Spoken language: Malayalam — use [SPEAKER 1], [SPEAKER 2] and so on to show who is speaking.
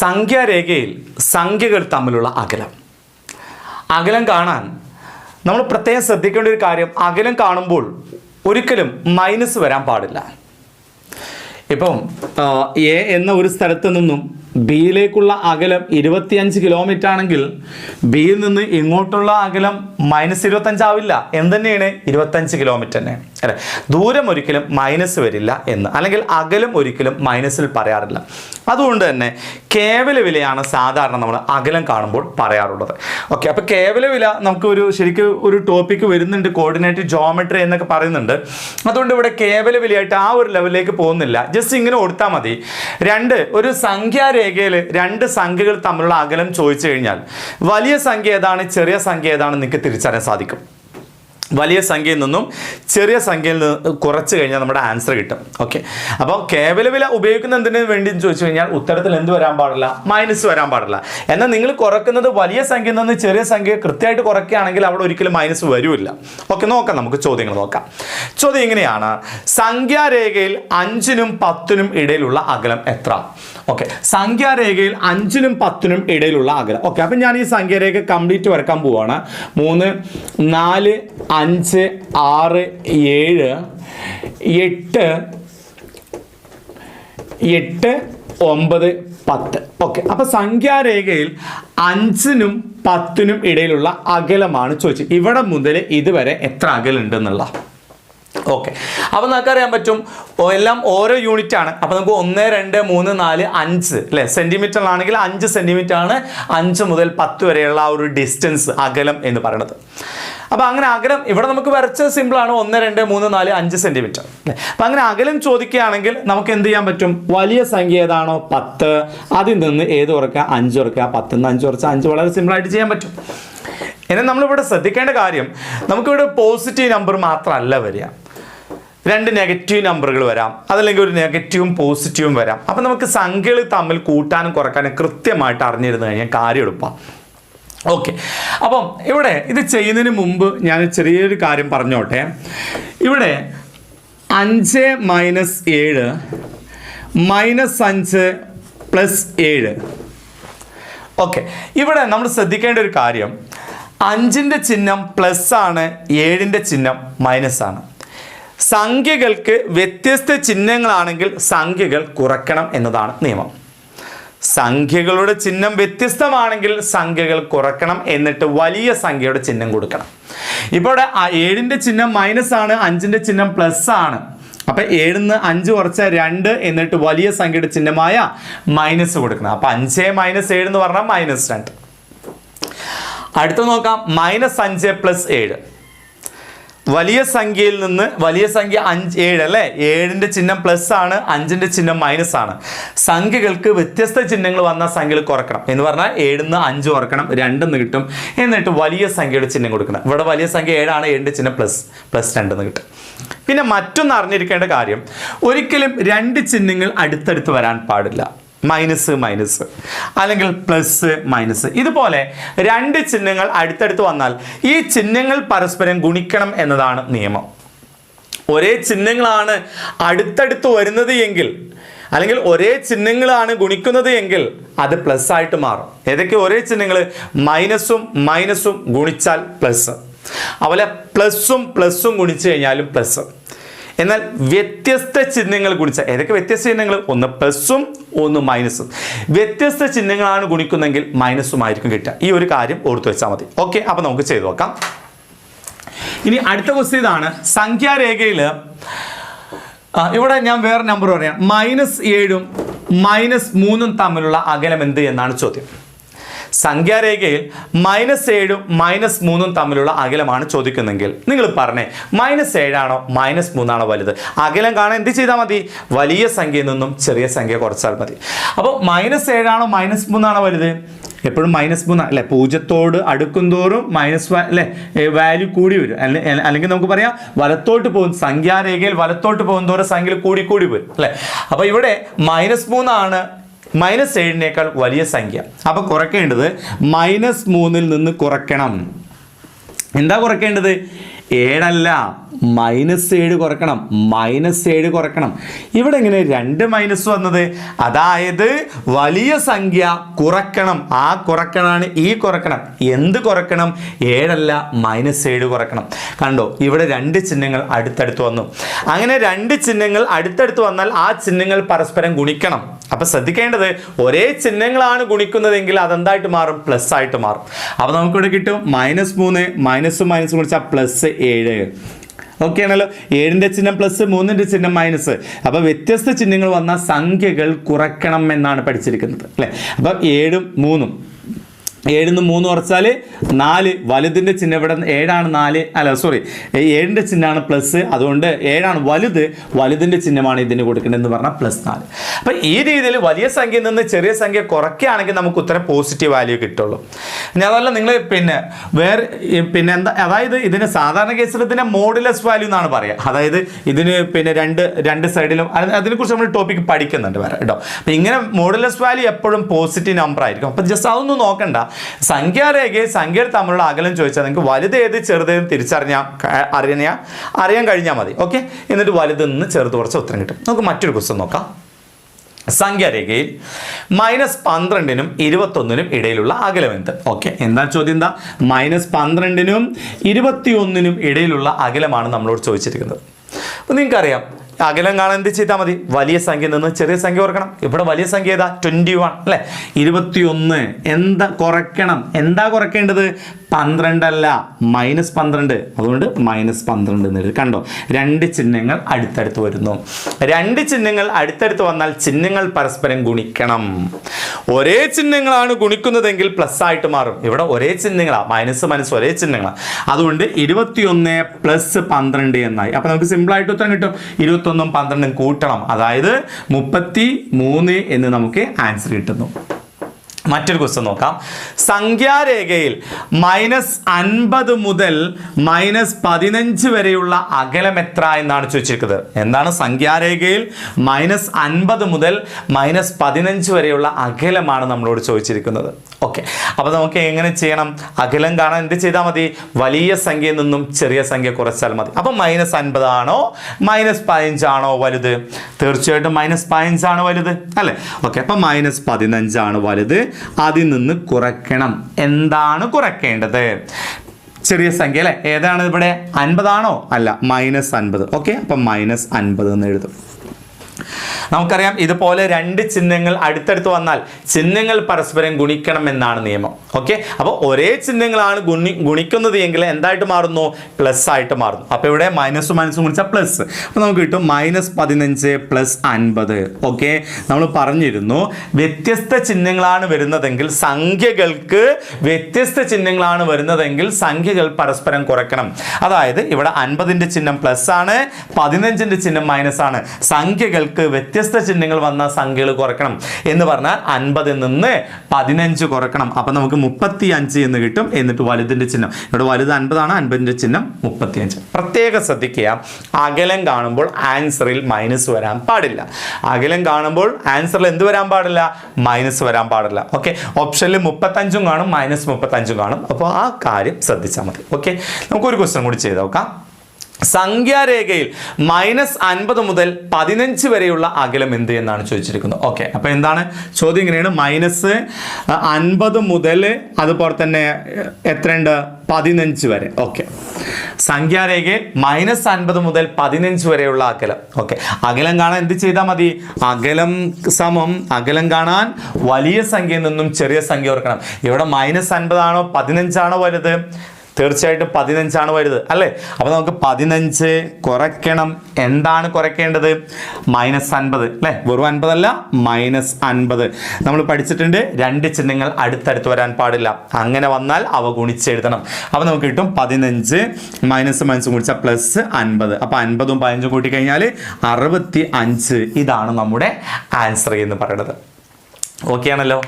[SPEAKER 1] സംഖ്യാരേഖയിൽ സംഖ്യകൾ തമ്മിലുള്ള അകലം. അകലം കാണാൻ നമ്മൾ പ്രത്യേകം ശ്രദ്ധിക്കേണ്ട ഒരു കാര്യം അകലം കാണുമ്പോൾ ഒരിക്കലും മൈനസ് വരാൻ പാടില്ല. ഇപ്പം എ എന്ന ഒരു സ്ഥലത്ത് നിന്നും ബിയിലേക്കുള്ള അകലം ഇരുപത്തിയഞ്ച് കിലോമീറ്റർ ആണെങ്കിൽ ബിയിൽ നിന്ന് ഇങ്ങോട്ടുള്ള അകലം മൈനസ് ഇരുപത്തഞ്ചാവില്ല എന്തുതന്നെയാണ്? ഇരുപത്തഞ്ച് കിലോമീറ്റർ തന്നെ. അല്ലെ? ദൂരം ഒരിക്കലും മൈനസ് വരില്ല എന്ന്. അല്ലെങ്കിൽ അകലം ഒരിക്കലും മൈനസിൽ പറയാറില്ല. അതുകൊണ്ട് തന്നെ കേവല വിലയാണ് സാധാരണ നമ്മൾ അകലം കാണുമ്പോൾ പറയാറുള്ളത്. ഓക്കെ അപ്പോൾ കേവല വില നമുക്ക് ഒരു ശരിക്കും ഒരു ടോപ്പിക്ക് വരുന്നുണ്ട്. കോർഡിനേറ്റ് ജോമെട്രി എന്നൊക്കെ പറയുന്നുണ്ട്. അതുകൊണ്ട് ഇവിടെ കേവല വിലയായിട്ട് ആ ഒരു ലെവലിലേക്ക് പോകുന്നില്ല. ജസ്റ്റ് ഇങ്ങനെ കൊടുത്താൽ മതി. രണ്ട് ഒരു സംഖ്യാരേഖയിൽ രണ്ട് സംഖ്യകൾ തമ്മിലുള്ള അകലം ചോദിച്ചു കഴിഞ്ഞാൽ വലിയ സംഖ്യ ഏതാണ് ചെറിയ സംഖ്യ ഏതാണ് നിങ്ങൾക്ക് തിരിച്ചറിയാൻ സാധിക്കും. വലിയ സംഖ്യയിൽ നിന്നും ചെറിയ സംഖ്യയിൽ നിന്ന് കുറച്ച് കഴിഞ്ഞാൽ നമ്മുടെ ആൻസർ കിട്ടും. ഓക്കെ അപ്പോൾ കേവല വില ഉപയോഗിക്കുന്ന എന്തിനു വേണ്ടി ചോദിച്ചു കഴിഞ്ഞാൽ ഉത്തരത്തിൽ എന്ത് വരാൻ പാടില്ല? മൈനസ് വരാൻ പാടില്ല. എന്നാൽ നിങ്ങൾ കുറക്കുന്നത് വലിയ സംഖ്യയിൽ നിന്ന് ചെറിയ സംഖ്യ കൃത്യമായിട്ട് കുറയ്ക്കുകയാണെങ്കിൽ അവിടെ ഒരിക്കലും മൈനസ് വരില്ല ഓക്കെ നോക്കാം നമുക്ക് ചോദ്യങ്ങൾ നോക്കാം. ചോദ്യം ഇങ്ങനെയാണ്. സംഖ്യാരേഖയിൽ അഞ്ചിനും പത്തിനും ഇടയിലുള്ള അകലം എത്ര? ഓക്കെ സംഖ്യാരേഖയിൽ അഞ്ചിനും പത്തിനും ഇടയിലുള്ള അകലം. ഓക്കെ അപ്പം ഞാൻ ഈ സംഖ്യാരേഖ കംപ്ലീറ്റ് വരക്കാൻ പോവാണ്. മൂന്ന് നാല് അഞ്ച് ആറ് ഏഴ് എട്ട് എട്ട് ഒമ്പത് പത്ത്. ഓക്കെ അപ്പൊ സംഖ്യാരേഖയിൽ അഞ്ചിനും പത്തിനും ഇടയിലുള്ള അകലമാണ് ചോദിച്ചത്. ഇവിടെ മുതൽ ഇതുവരെ എത്ര അകലുണ്ട് എന്നുള്ള ഓക്കെ അപ്പോൾ നമുക്കറിയാൻ പറ്റും എല്ലാം ഓരോ യൂണിറ്റ് ആണ്. അപ്പോൾ നമുക്ക് ഒന്ന് രണ്ട് മൂന്ന് നാല് അഞ്ച് അല്ലേ സെന്റിമീറ്ററിലാണെങ്കിൽ അഞ്ച് സെന്റിമീറ്റർ ആണ്. അഞ്ച് മുതൽ പത്ത് വരെയുള്ള ആ ഒരു ഡിസ്റ്റൻസ് അകലം എന്ന് പറയുന്നത് അപ്പോൾ അങ്ങനെ അകലം ഇവിടെ നമുക്ക് വരച്ച സിമ്പിളാണ് ഒന്ന് രണ്ട് മൂന്ന് നാല് അഞ്ച് സെന്റിമീറ്റർ അപ്പോൾ അങ്ങനെ അകലം ചോദിക്കുകയാണെങ്കിൽ നമുക്ക് എന്ത് ചെയ്യാൻ പറ്റും? വലിയ സംഖ്യ ഏതാണോ? പത്ത്. അതിൽ നിന്ന് ഏത് കുറയ്ക്കുക? അഞ്ച് കുറയ്ക്കുക. പത്തിൽ നിന്ന് അഞ്ച് കുറച്ച് അഞ്ച് വളരെ സിമ്പിളായിട്ട് ചെയ്യാൻ പറ്റും. ഇനി നമ്മളിവിടെ ശ്രദ്ധിക്കേണ്ട കാര്യം നമുക്കിവിടെ പോസിറ്റീവ് നമ്പർ മാത്രമല്ല വരിക. രണ്ട് നെഗറ്റീവ് നമ്പറുകൾ വരാം. അതല്ലെങ്കിൽ ഒരു നെഗറ്റീവും പോസിറ്റീവും വരാം. അപ്പം നമുക്ക് സംഖ്യകൾ തമ്മിൽ കൂട്ടാനും കുറക്കാനും കൃത്യമായിട്ട് അറിഞ്ഞിരുന്നു കഴിഞ്ഞാൽ കാര്യം എളുപ്പമാണ് ഓക്കെ അപ്പം ഇവിടെ ഇത് ചെയ്യുന്നതിന് മുമ്പ് ഞാൻ ചെറിയൊരു കാര്യം പറഞ്ഞോട്ടെ. ഇവിടെ അഞ്ച് മൈനസ് ഏഴ് മൈനസ് അഞ്ച് പ്ലസ് ഏഴ്. ഓക്കെ ഇവിടെ നമ്മൾ ശ്രദ്ധിക്കേണ്ട ഒരു കാര്യം. അഞ്ചിന്റെ ചിഹ്നം പ്ലസ് ആണ് ഏഴിന്റെ ചിഹ്നം മൈനസ് ആണ്. സംഖ്യകൾക്ക് വ്യത്യസ്ത ചിഹ്നങ്ങളാണെങ്കിൽ സംഖ്യകൾ കുറയ്ക്കണം എന്നതാണ് നിയമം. സംഖ്യകളുടെ ചിഹ്നം വ്യത്യസ്തമാണെങ്കിൽ സംഖ്യകൾ കുറയ്ക്കണം എന്നിട്ട് വലിയ സംഖ്യയുടെ ചിഹ്നം കൊടുക്കണം. ഇപ്പോൾ ഏഴിന്റെ ചിഹ്നം മൈനസ് ആണ് അഞ്ചിന്റെ ചിഹ്നം പ്ലസ് ആണ്. അപ്പൊ ഏഴിന്ന് അഞ്ച് കുറച്ച രണ്ട് എന്നിട്ട് വലിയ സംഖ്യയുടെ ചിഹ്നമായ മൈനസ് കൊടുക്കണം. അപ്പൊ അഞ്ച് മൈനസ് ഏഴ് എന്ന് പറഞ്ഞാൽ മൈനസ് രണ്ട്. അടുത്ത നോക്കാം മൈനസ് അഞ്ച് പ്ലസ് ഏഴ്. വലിയ സംഖ്യയിൽ നിന്ന് വലിയ സംഖ്യ അഞ്ച് ഏഴ് അല്ലേ? ഏഴിന്റെ ചിഹ്നം പ്ലസ് ആണ് അഞ്ചിന്റെ ചിഹ്നം മൈനസ് ആണ്. സംഖ്യകൾക്ക് വ്യത്യസ്ത ചിഹ്നങ്ങൾ വന്ന സംഖ്യകൾ കുറക്കണം. എന്ന് പറഞ്ഞാൽ ഏഴിന്ന് അഞ്ച് കുറക്കണം രണ്ടെന്ന് കിട്ടും. എന്നിട്ട് വലിയ സംഖ്യയുടെ ചിഹ്നം കൊടുക്കണം. ഇവിടെ വലിയ സംഖ്യ ഏഴാണ് ഏഴിന്റെ ചിഹ്നം പ്ലസ് പ്ലസ് രണ്ടെന്ന് കിട്ടും. പിന്നെ മറ്റൊന്ന് അറിഞ്ഞിരിക്കേണ്ട കാര്യം ഒരിക്കലും രണ്ട് ചിഹ്നങ്ങൾ അടുത്തടുത്ത് വരാൻ പാടില്ല. Minus minus. അല്ലെങ്കിൽ പ്ലസ് മൈനസ് ഇതുപോലെ രണ്ട് ചിഹ്നങ്ങൾ അടുത്തടുത്ത് വന്നാൽ ഈ ചിഹ്നങ്ങൾ പരസ്പരം ഗുണിക്കണം എന്നതാണ് നിയമം. ഒരേ ചിഹ്നങ്ങളാണ് അടുത്തടുത്ത് വരുന്നത് എങ്കിൽ അല്ലെങ്കിൽ ഒരേ ചിഹ്നങ്ങളാണ് ഗുണിക്കുന്നത് എങ്കിൽ അത് പ്ലസ് ആയിട്ട് മാറും. ഏതൊക്കെ ഒരേ ചിഹ്നങ്ങൾ? മൈനസും മൈനസും ഗുണിച്ചാൽ പ്ലസ് അതുപോലെ പ്ലസ്സും പ്ലസ്സും ഗുണിച്ചു കഴിഞ്ഞാലും പ്ലസ് എന്നാൽ വ്യത്യസ്ത ചിഹ്നങ്ങൾ ഗുണിച്ച ഏതൊക്കെ വ്യത്യസ്ത ചിഹ്നങ്ങൾ? ഒന്ന് പ്ലസ്സും ഒന്ന് മൈനസും. വ്യത്യസ്ത ചിഹ്നങ്ങളാണ് ഗുണിക്കുന്നെങ്കിൽ മൈനസും ആയിരിക്കും കിട്ടുക. ഈ ഒരു കാര്യം ഓർത്തു വെച്ചാൽ മതി. ഓക്കെ അപ്പോൾ നമുക്ക് ചെയ്തു നോക്കാം. ഇനി അടുത്ത ക്വസ്റ്റ്യൻ ഇതാണ്. സംഖ്യാരേഖയിൽ ഇവിടെ ഞാൻ വേറെ നമ്പർ പറയാം. മൈനസ് ഏഴും മൈനസ് മൂന്നും തമ്മിലുള്ള അകലം എന്ത് എന്നാണ് ചോദ്യം. സംഖ്യാരേഖയിൽ മൈനസ് ഏഴും മൈനസ് മൂന്നും തമ്മിലുള്ള അകലമാണ് ചോദിക്കുന്നെങ്കിൽ നിങ്ങൾ പറഞ്ഞേ മൈനസ് ഏഴാണോ മൈനസ് മൂന്നാണോ വലുത്? അകലം കാണാൻ എന്ത് ചെയ്താൽ മതി? വലിയ സംഖ്യയിൽ നിന്നും ചെറിയ സംഖ്യ കുറച്ചാൽ മതി. അപ്പോൾ മൈനസ് ഏഴാണോ മൈനസ് മൂന്നാണോ വലുത്? എപ്പോഴും മൈനസ് മൂന്ന് അല്ലെ? പൂജ്യത്തോട് അടുക്കും തോറും മൈനസ് അല്ലെ? വാല്യൂ കൂടി വരും. അല്ലെ- അല്ലെങ്കിൽ നമുക്ക് പറയാം വലത്തോട്ട് പോകും. സംഖ്യാരേഖയിൽ വലത്തോട്ട് പോകുന്നതോറും തോറും സംഖ്യയിൽ കൂടി കൂടി വരും അല്ലെ? അപ്പോൾ ഇവിടെ മൈനസ് മൂന്നാണ് മൈനസ് ഏഴിനേക്കാൾ വലിയ സംഖ്യ. അപ്പോൾ കുറയ്ക്കേണ്ടത് മൈനസ് മൂന്നിൽ നിന്ന് കുറയ്ക്കണം. എന്താ കുറയ്ക്കേണ്ടത്? ഏഴല്ല മൈനസ് ഏഴ് കുറക്കണം മൈനസ് ഏഴ് കുറക്കണം ഇവിടെ ഇങ്ങനെ രണ്ട് മൈനസ് വന്നത്? അതായത് വലിയ സംഖ്യ കുറക്കണം ആ കുറക്കണാണ് ഈ കുറക്കണം എന്ത് കുറക്കണം ഏഴല്ല മൈനസ് ഏഴ് കുറക്കണം കണ്ടോ ഇവിടെ രണ്ട് ചിഹ്നങ്ങൾ അടുത്തടുത്ത് വന്നു. അങ്ങനെ രണ്ട് ചിഹ്നങ്ങൾ അടുത്തടുത്ത് വന്നാൽ ആ ചിഹ്നങ്ങൾ പരസ്പരം ഗുണിക്കണം. അപ്പൊ ശ്രദ്ധിക്കേണ്ടത് ഒരേ ചിഹ്നങ്ങളാണ് ഗുണിക്കുന്നതെങ്കിൽ അതെന്തായിട്ട് മാറും? പ്ലസ് ആയിട്ട് മാറും. അപ്പൊ നമുക്കിവിടെ കിട്ടും മൈനസ് മൂന്ന് മൈനസും മൈനസും കുറിച്ചാൽ പ്ലസ് ഏഴ്. ഓക്കെ ആണല്ലോ? ഏഴിന്റെ ചിഹ്നം പ്ലസ് മൂന്നിന്റെ ചിഹ്നം മൈനസ് അപ്പോൾ വ്യത്യസ്ത ചിഹ്നങ്ങൾ വന്ന സംഖ്യകൾ കുറയ്ക്കണം എന്നാണ് പഠിച്ചിരിക്കുന്നത്. അല്ലെ? അപ്പൊ ഏഴും മൂന്നും. ഏഴിന്ന് മൂന്ന് കുറച്ചാൽ നാല്. വലുതിന്റെ ചിഹ്നം ഇവിടെ ഏഴാണ് നാല്. അല്ല സോറി ഏഴിന്റെ ചിഹ്നമാണ് പ്ലസ് അതുകൊണ്ട് ഏഴാണ് വലുത്. വലുതിന്റെ ചിഹ്നമാണ് ഇതിന് കൊടുക്കേണ്ടതെന്ന് പറഞ്ഞാൽ പ്ലസ് നാല്. അപ്പം ഈ രീതിയിൽ വലിയ സംഖ്യയിൽ നിന്ന് ചെറിയ സംഖ്യ കുറയ്ക്കുകയാണെങ്കിൽ നമുക്ക് ഉത്തരം പോസിറ്റീവ് വാല്യൂ കിട്ടുള്ളൂ. ഇനി അതല്ല നിങ്ങൾ പിന്നെ വേറെ പിന്നെ എന്താ അതായത് ഇതിന് സാധാരണ കേസിൽ ഇതിന്റെ മോഡുലസ് വാല്യൂ എന്നാണ് പറയുക. അതായത് ഇതിന് പിന്നെ രണ്ട് രണ്ട് സൈഡിലും അതിനെക്കുറിച്ച് നമ്മൾ ടോപ്പിക് പഠിക്കുന്നുണ്ട് വേറെ കേട്ടോ. അപ്പം ഇങ്ങനെ മോഡുലസ് വാല്യൂ എപ്പോഴും പോസിറ്റീവ് നമ്പർ ആയിരിക്കും. അപ്പം ജസ്റ്റ് അതൊന്നും നോക്കണ്ട. സംഖ്യാരേഖയെ സംഖ്യയിൽ തമ്മിലുള്ള അകലം ചോദിച്ചാൽ നിങ്ങൾക്ക് വലുത് ഏത് ചെറുതേത് തിരിച്ചറിഞ്ഞാൽ അറിയാ അറിയാൻ കഴിഞ്ഞാൽ മതി ഓക്കെ? എന്നിട്ട് വലുത് നിന്ന് ചെറുത് കുറച്ച് ഉത്തരം കിട്ടും. നമുക്ക് മറ്റൊരു ക്വസ്റ്റ്യൻ നോക്കാം. സംഖ്യാരേഖയിൽ മൈനസ് പന്ത്രണ്ടിനും ഇരുപത്തൊന്നിനും ഇടയിലുള്ള അകലം എന്ത്? ഓക്കെ എന്താ ചോദ്യം എന്താ? മൈനസ് പന്ത്രണ്ടിനും ഇരുപത്തിയൊന്നിനും ഇടയിലുള്ള അകലമാണ് നമ്മളോട് ചോദിച്ചിരിക്കുന്നത്. അപ്പോൾ നിങ്ങൾക്കറിയാം അകലം കാണാൻ എന്ത് ചെയ്താൽ മതി? വലിയ സംഖ്യ നിന്ന് ചെറിയ സംഖ്യ കുറക്കണം. ഇവിടെ വലിയ സംഖ്യ ഏതാ? ട്വന്റി വൺ അല്ലേ? ഇരുപത്തിയൊന്ന്. എന്താ കുറയ്ക്കണം? എന്താ കുറയ്ക്കേണ്ടത്? പന്ത്രണ്ടല്ല മൈനസ് പന്ത്രണ്ട്. അതുകൊണ്ട് മൈനസ് പന്ത്രണ്ട് എന്ന് കണ്ടോ? രണ്ട് ചിഹ്നങ്ങൾ അടുത്തടുത്ത് വരുന്നു. രണ്ട് ചിഹ്നങ്ങൾ അടുത്തടുത്ത് വന്നാൽ ചിഹ്നങ്ങൾ പരസ്പരം ഗുണിക്കണം. ഒരേ ചിഹ്നങ്ങളാണ് ഗുണിക്കുന്നതെങ്കിൽ പ്ലസ് ആയിട്ട് മാറും. ഇവിടെ ഒരേ ചിഹ്നങ്ങളാണ് മൈനസ് മൈനസ് ഒരേ ചിഹ്നങ്ങളാണ് അതുകൊണ്ട് ഇരുപത്തിയൊന്ന് പ്ലസ് പന്ത്രണ്ട് എന്നായി. അപ്പൊ നമുക്ക് സിമ്പിൾ ആയിട്ട് ഉത്തരം കിട്ടും. ഇരുപത്തൊന്നും പന്ത്രണ്ടും കൂട്ടണം. അതായത് മുപ്പത്തി മൂന്ന് എന്ന് നമുക്ക് ആൻസർ കിട്ടുന്നു. മറ്റൊരു ക്വസ്റ്റ്യൻ നോക്കാം. സംഖ്യാരേഖയിൽ മൈനസ് അൻപത് മുതൽ മൈനസ് പതിനഞ്ച് വരെയുള്ള അകലം എത്ര എന്നാണ് ചോദിച്ചിരിക്കുന്നത്. എന്താണ് സംഖ്യാരേഖയിൽ മൈനസ് അൻപത് മുതൽ മൈനസ് പതിനഞ്ച് വരെയുള്ള അകലമാണ് നമ്മളോട് ചോദിച്ചിരിക്കുന്നത്. ഓക്കെ അപ്പോൾ നമുക്ക് എങ്ങനെ ചെയ്യണം? അകലം കാണാൻ എന്ത് ചെയ്താൽ മതി? വലിയ സംഖ്യയിൽ നിന്നും ചെറിയ സംഖ്യ കുറച്ചാൽ മതി. അപ്പം മൈനസ് അൻപതാണോ മൈനസ് പതിനഞ്ചാണോ വലുത്? തീർച്ചയായിട്ടും മൈനസ് പതിനഞ്ചാണ് വലുത്? അല്ലേ? ഓക്കെ അപ്പം മൈനസ് പതിനഞ്ചാണ് വലുത്. അതിൽ നിന്ന് കുറയ്ക്കണം. എന്താണ് കുറയ്ക്കേണ്ടത്? ചെറിയ സംഖ്യ അല്ലേ? ഏതാണ് ഇവിടെ അൻപതാണോ? അല്ല മൈനസ് അൻപത്. ഓക്കെ അപ്പം മൈനസ് അൻപത് എന്ന് എഴുതും. നമുക്കറിയാം ഇതുപോലെ രണ്ട് ചിഹ്നങ്ങൾ അടുത്തടുത്ത് വന്നാൽ ചിഹ്നങ്ങൾ പരസ്പരം ഗുണിക്കണം എന്നാണ് നിയമം. ഓക്കെ അപ്പോൾ ഒരേ ചിഹ്നങ്ങളാണ് ഗുണി ഗുണിക്കുന്നത് എങ്കിൽ എന്തായിട്ട് മാറുന്നു? പ്ലസ് ആയിട്ട് മാറുന്നു. അപ്പോൾ ഇവിടെ മൈനസ് മൈനസ് ഗുണിച്ചാൽ പ്ലസ് അപ്പോൾ നമുക്ക് കിട്ടും മൈനസ് പതിനഞ്ച് പ്ലസ് അൻപത്. ഓക്കെ നമ്മൾ പറഞ്ഞിരുന്നു വ്യത്യസ്ത ചിഹ്നങ്ങളാണ് വരുന്നതെങ്കിൽ സംഖ്യകൾക്ക് വ്യത്യസ്ത ചിഹ്നങ്ങളാണ് വരുന്നതെങ്കിൽ സംഖ്യകൾ പരസ്പരം കുറയ്ക്കണം. അതായത് ഇവിടെ അൻപതിന്റെ ചിഹ്നം പ്ലസ് ആണ് പതിനഞ്ചിന്റെ ചിഹ്നം മൈനസ് ആണ്. സംഖ്യകൾക്ക് വ്യത്യസ്ത ചിഹ്നങ്ങൾ വന്ന സംഖ്യകൾ കുറയ്ക്കണം എന്ന് പറഞ്ഞാൽ അൻപതിൽ നിന്ന് പതിനഞ്ച് കുറക്കണം അപ്പം നമുക്ക് മുപ്പത്തി അഞ്ച് എന്ന് കിട്ടും. എന്നിട്ട് വലുതിന്റെ ചിഹ്നം. ഇവിടെ വലുത് അൻപതാണ് അൻപതിന്റെ ചിഹ്നം മുപ്പത്തിയഞ്ച്. പ്രത്യേകം ശ്രദ്ധിക്കുക. അകലം കാണുമ്പോൾ ആൻസറിൽ മൈനസ് വരാൻ പാടില്ല. അകലം കാണുമ്പോൾ ആൻസറിൽ എന്ത് വരാൻ പാടില്ല? മൈനസ് വരാൻ പാടില്ല. ഓക്കെ? ഓപ്ഷനിൽ മുപ്പത്തഞ്ചും കാണും മൈനസ് മുപ്പത്തഞ്ചും കാണും. അപ്പോൾ ആ കാര്യം ശ്രദ്ധിച്ചാൽ മതി. ഓക്കെ? നമുക്കൊരു ക്വസ്റ്റൻ കൂടി ചെയ്ത് നോക്കാം. സംഖ്യാരേഖയിൽ മൈനസ് അൻപത് മുതൽ പതിനഞ്ച് വരെയുള്ള അകലം എന്ത് എന്നാണ് ചോദിച്ചിരിക്കുന്നത്. ഓക്കെ അപ്പൊ എന്താണ്? ചോദ്യം ഇങ്ങനെയാണ്. മൈനസ് അൻപത് മുതൽ അതുപോലെ തന്നെ എത്രയുണ്ട്? പതിനഞ്ച് വരെ. ഓക്കെ. സംഖ്യാരേഖയിൽ മൈനസ് അൻപത് മുതൽ പതിനഞ്ച് വരെയുള്ള അകലം. ഓക്കെ. അകലം കാണാൻ എന്ത് ചെയ്താൽ മതി? അകലം സമം അകലം കാണാൻ വലിയ സംഖ്യയിൽ നിന്നും ചെറിയ സംഖ്യ ഓർക്കണം. ഇവിടെ മൈനസ് അൻപതാണോ പതിനഞ്ചാണോ വലുത്? തീർച്ചയായിട്ടും പതിനഞ്ചാണ് വരുന്നത് അല്ലേ? അപ്പോൾ നമുക്ക് പതിനഞ്ച് കുറയ്ക്കണം. എന്താണ് കുറയ്ക്കേണ്ടത്? മൈനസ് അൻപത് അല്ലേ? വെറും അൻപതല്ല മൈനസ് അൻപത്. നമ്മൾ പഠിച്ചിട്ടുണ്ട് രണ്ട് ചിഹ്നങ്ങൾ അടുത്തടുത്ത് വരാൻ പാടില്ല. അങ്ങനെ വന്നാൽ അവ ഗുണിച്ചെഴുതണം. അപ്പോൾ നമുക്ക് കിട്ടും പതിനഞ്ച് മൈനസ് മൈനസ് ഗുണിച്ചാൽ പ്ലസ് അൻപത്. അപ്പോൾ അൻപതും പതിനഞ്ചും കൂട്ടി കഴിഞ്ഞാൽ അറുപത്തി അഞ്ച് ഇതാണ് നമ്മുടെ ആൻസർ എന്ന് പറയുന്നത്. ഓക്കെ ആണല്ലോ?